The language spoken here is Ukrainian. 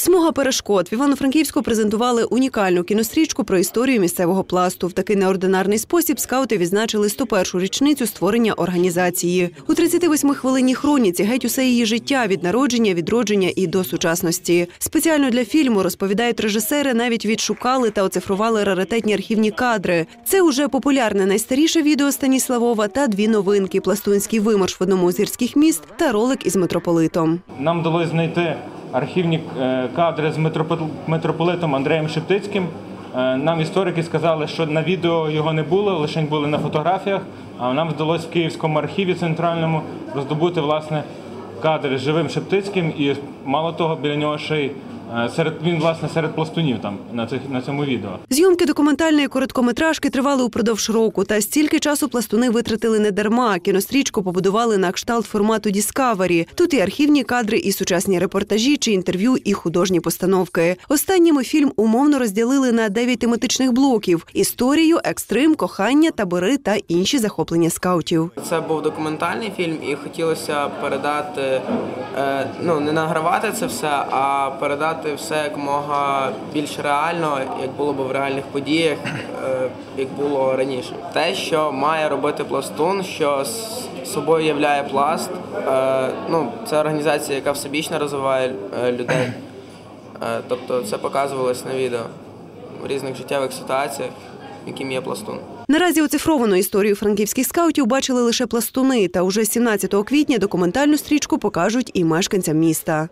Смуга перешкод в Івано-Франківську презентували унікальну кінострічку про історію місцевого пласту. В такий неординарний спосіб скаути відзначили 101-шу річницю створення організації. У 38 хвилинній хроніці геть усе її життя від народження, відродження і до сучасності. Спеціально для фільму розповідають режисери, навіть відшукали та оцифрували раритетні архівні кадри. Це уже популярне найстаріше відео Станіславова та дві новинки: пластунський виморш в одному з гірських міст та ролик із митрополитом. Нам вдалося знайти архівні е, кадри з митропол- митрополитом Андреєм Шептицьким. Е, Нам історики сказали, що на відео його не було, лише були на фотографіях. А нам вдалося в Київському архіві центральному роздобути власне кадри з живим Шептицьким, і мало того, біля нього ще й серед він власне серед пластунів там на цих на цьому відео. Зйомки документальної короткометражки тривали упродовж року, та стільки часу пластуни витратили не дарма. Кінострічку побудували на кшталт формату Discovery. Тут і архівні кадри, і сучасні репортажі чи інтерв'ю, і художні постановки. Останніми фільм умовно розділили на дев'ять тематичних блоків: історію, екстрим, кохання, табори та інші захоплення скаутів. Це був документальний фільм, і хотілося передати, е, ну не награвати це все, а передати все якомога більш реально, як було б в реальних подіях, е, як було раніше. Те, що має робити пластун, що собою являє пласт. Е, ну, це організація, яка всебічно розвиває е, людей. Тобто це показувалось на відео в різних життєвих ситуаціях, яким є пластун. Наразі оцифровану історію франківських скаутів бачили лише пластуни. Та уже 17 квітня документальну стрічку покажуть і мешканцям міста.